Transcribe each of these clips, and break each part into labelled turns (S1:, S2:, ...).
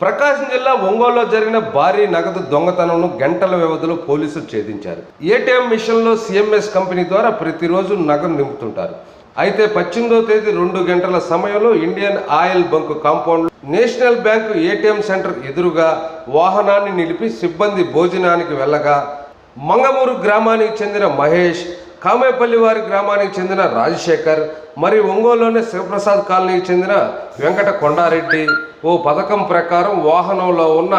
S1: ప్రకాశం జిల్లా ఒంగోలులో జరిగిన భారీ నగదు దొంగతనంను గంటల వ్యవధిలో పోలీసులు ఛేదించారు. ఏటీఎం మిషన్లో సిఎంఎస్ కంపెనీ ద్వారా ప్రతిరోజు నగదు నింపుతుంటారు. అయితే పద్దెనిమిదో తేదీ రెండు గంటల సమయంలో Indian Oil bunk compound national bank ATM centre ఎదురుగా వాహనాన్ని నిలిపి సిబ్బంది భోజనానికి వెళ్ళగా మంగమూరు గ్రామానికి చెందిన మహేష్ కామేపల్లి వారి గ్రామానికి చెందిన రాజశేఖర్ మరి ఒంగోలులోని శివప్రసాద్ కాలనీకి చెందిన వెంకట కొండారెడ్డి. ఓ పథకం ప్రకారం వాహనంలో ఉన్న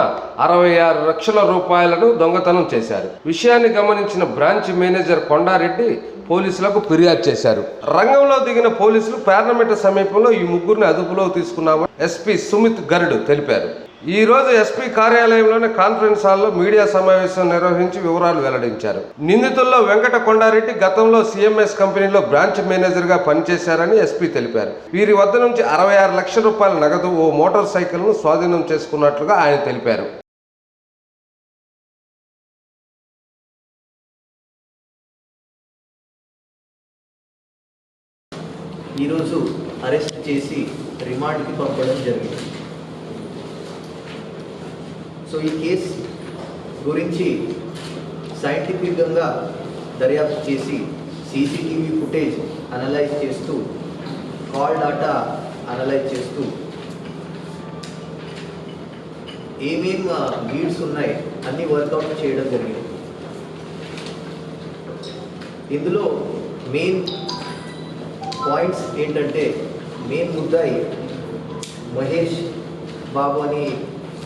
S1: అరవై ఆరు లక్షల రూపాయలను దొంగతనం చేశారు. విషయాన్ని గమనించిన బ్రాంచ్ మేనేజర్ కొండారెడ్డి పోలీసులకు ఫిర్యాదు చేశారు. రంగంలో దిగిన పోలీసులు పార్లమెంటు సమీపంలో ఈ ముగ్గురిని అదుపులో తీసుకున్నామని ఎస్పీ సుమిత్ గరుడు తెలిపారు. ఈరోజు ఎస్పీ కార్యాలయంలోని కాన్ఫరెన్స్ హాల్లో మీడియా సమావేశం నిర్వహించి వివరాలు వెల్లడించారు. నిందితుల్లో వెంకట కొండారెడ్డి గతంలో సిఎంఎస్ కంపెనీలో బ్రాంచ్ మేనేజర్గా పనిచేశారని ఎస్పీ తెలిపారు. వీరి వద్ద నుంచి అరవై ఆరు లక్షల రూపాయల నగదు ఓ మోటార్ సైకిల్ను స్వాధీనం చేసుకున్నట్లుగా ఆయన తెలిపారు.
S2: ఈరోజు అరెస్ట్ చేసి రిమాండ్కి పంపడం జరిగింది. సో ఈ కేసు గురించి సైంటిఫిక్గా దర్యాప్తు చేసి సీసీటీవీ ఫుటేజ్ అనలైజ్ చేస్తూ కాల్ డాటా అనలైజ్ చేస్తూ ఏమేం లీడ్స్ ఉన్నాయి అన్ని వర్కౌట్ చేయడం జరిగింది. ఇందులో మెయిన్ పాయింట్స్ ఏంటంటే మెయిన్ ముద్దాయి మహేష్ బాబు అని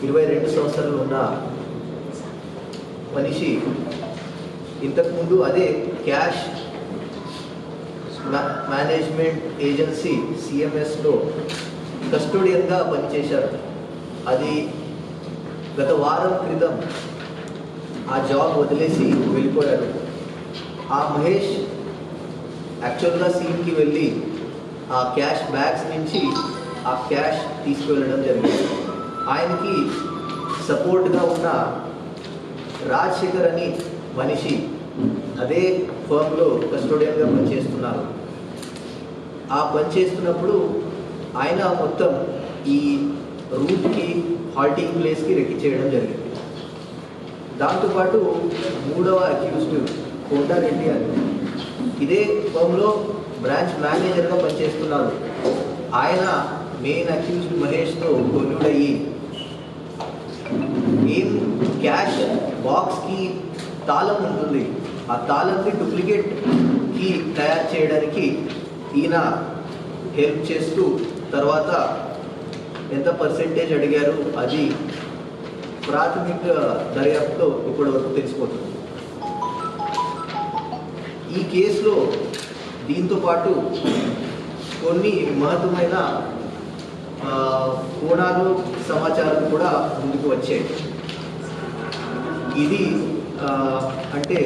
S2: ఇరవై రెండు సంవత్సరాలు ఉన్న మనిషి ఇంతకుముందు అదే క్యాష్ మేనేజ్మెంట్ ఏజెన్సీ సిఎంఎస్లో కస్టోడియన్గా పనిచేశారు. అది గత వారం క్రితం ఆ జాబ్ వదిలేసి వెళ్ళిపోయాడు. ఆ మహేష్ యాక్చువల్గా సీన్కి వెళ్ళి ఆ క్యాష్ బ్యాగ్స్ నుంచి ఆ క్యాష్ తీసుకువెళ్ళడం జరిగింది. ఆయనకి సపోర్ట్గా ఉన్న రాజశేఖర్ అని మనిషి అదే ఫర్మ్లో కస్టోడియన్గా పనిచేస్తున్నారు. ఆ పనిచేస్తున్నప్పుడు ఆయన మొత్తం ఈ రూట్కి హాల్టింగ్ ప్లేస్కి రెక్కి చేయడం జరిగింది. దాంతోపాటు మూడవ అక్యూస్డ్ కోటారెడ్డి అని. ఇదే ఫర్మ్లో బ్రాంచ్ మేనేజర్గా పనిచేస్తున్నారు. ఆయన మెయిన్ అక్యూజ్డ్ మహేష్తో గొల్లుడయ్యి ఏం క్యాష్ బాక్స్కి తాళం ఉంటుంది. ఆ తాళంని డూప్లికేట్ కీ తయారు చేయడానికి ఈయన హెల్ప్ చేస్తూ తర్వాత ఎంత పర్సెంటేజ్ అడిగారు అది ప్రాథమిక దర్యాప్తులో ఇప్పటి వరకు తెలిసిపోతుంది. ఈ కేసులో దీంతో పాటు కొన్ని మహత్వమైన కోణాలు సమాచారం కూడా ముందుకు వచ్చాయి. ఇది అంటే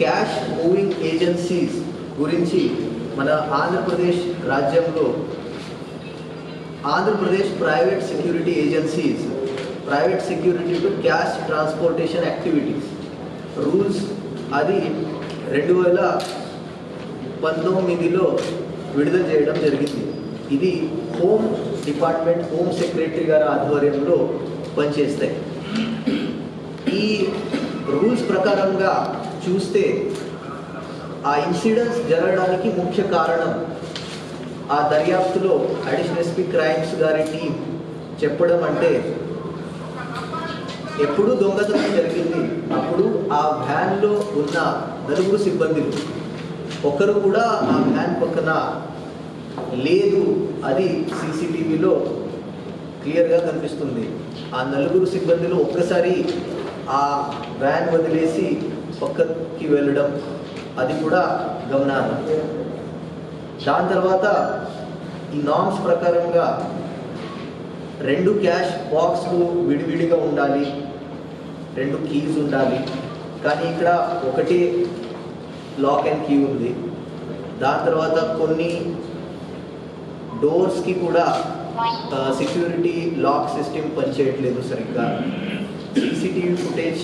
S2: క్యాష్ మూవింగ్ ఏజెన్సీస్ గురించి మన ఆంధ్రప్రదేశ్ రాజ్యంలో Andhra Pradesh private security agencies private security to cash transportation activities. Rules అది రెండు వేల పంతొమ్మిదిలో విడుదల చేయడం జరిగింది. ఇది హోమ్ డిపార్ట్మెంట్ హోమ్ సెక్రటరీ గారి ఆధ్వర్యంలో పనిచేస్తాయి. ఈ రూల్స్ ప్రకారంగా చూస్తే ఆ ఇన్సిడెంట్స్ జరగడానికి ముఖ్య కారణం ఆ దర్యాప్తులో అడిషనల్ ఎస్పీ క్రైమ్స్ గారి టీం చెప్పడం అంటే ఎప్పుడు దొంగతనం జరిగింది. అప్పుడు ఆ వ్యాన్లో ఉన్న నలుగురు సిబ్బందులు. ఒకరు కూడా ఆ వ్యాన్ పక్కన లేదు అది సీసీటీవీలో క్లియర్గా కనిపిస్తుంది. ఆ నలుగురు సిబ్బందులు ఒక్కసారి ఆ వ్యాన్ వదిలేసి పక్కకి వెళ్ళడం అది కూడా గమనార్హం. దాని తర్వాత ఈ నామ్స్ ప్రకారంగా రెండు క్యాష్ బాక్స్లు విడివిడిగా ఉండాలి రెండు కీస్ ఉండాలి. కానీ ఇక్కడ ఒకటి లాక్ అండ్ కీ ఉంది. దాని తర్వాత కొన్ని డోర్స్కి కూడా సెక్యూరిటీ లాక్ సిస్టమ్ పనిచేయట్లేదు సరిగ్గా. సీసీటీవీ ఫుటేజ్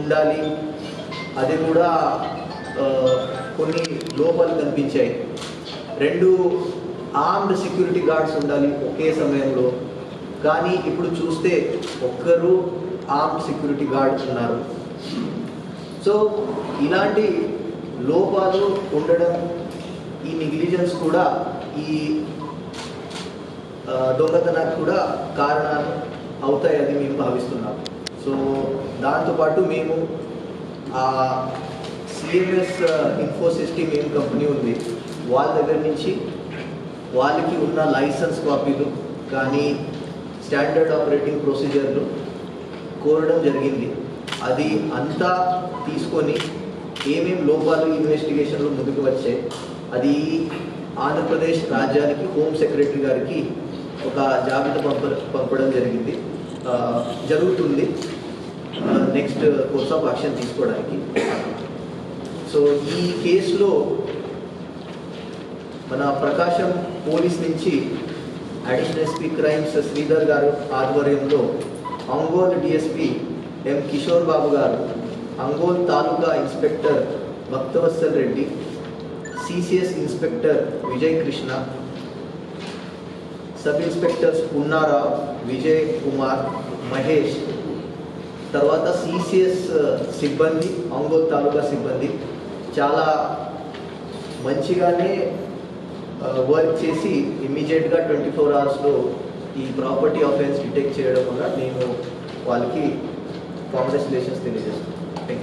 S2: ఉండాలి. అది కూడా కొన్ని లోపాలు కనిపించాయి. రెండు ఆర్మ్డ్ సెక్యూరిటీ గార్డ్స్ ఉండాలి ఒకే సమయంలో. కానీ ఇప్పుడు చూస్తే ఒక్కరు ఆర్మ్ సెక్యూరిటీ గార్డ్స్ ఉన్నారు. సో ఇలాంటి లోపాలు ఉండడం ఈ నెగ్లిజెన్స్ కూడా ఈ దొంగతనానికి కూడా కారణాలు అవుతాయని మేము భావిస్తున్నాం సో దాంతోపాటు మేము ఆ సిఎంఎస్ ఇన్ఫోసిస్ టీమ్ ఏం కంపెనీ ఉంది. వాళ్ళ దగ్గర నుంచి వాళ్ళకి ఉన్న లైసెన్స్ కాపీలు కానీ స్టాండర్డ్ ఆపరేటింగ్ ప్రొసీజర్లు కోరడం జరిగింది. అది అంతా తీసుకొని ఏమేం లోపాలు ఇన్వెస్టిగేషన్లో ముందుకు వచ్చాయి అది ఆంధ్రప్రదేశ్ రాజ్యానికి హోమ్ సెక్రటరీ గారికి ఒక జాబితా పంప పంపడం జరిగింది. జరుగుతుంది. నెక్స్ట్ కోర్స్ ఆఫ్ యాక్షన్ తీసుకోవడానికి. సో ఈ కేసులో మన ప్రకాశం పోలీస్ నుంచి additional SP crimes Sridhar garu ఆధ్వర్యంలో Ongole DSP M Kishore Babu garu Ongole taluka inspector Bhaktavatsal Reddy CCS inspector Vijay Krishna sub inspectors Punnara Vijay Kumar Mahesh. తర్వాత CCS సిబ్బంది అంగోల్ తాలూకా సిబ్బంది. చాలా మంచిగానే వర్క్ చేసి ఇమ్మీడియట్గా ట్వంటీ ఫోర్ అవర్స్లో ఈ ప్రాపర్టీ ఆఫెన్స్ డిటెక్ట్ చేయడం వల్ల నేను వాళ్ళకి కాంగ్రాచులేషన్స్ తెలియజేస్తున్నాను.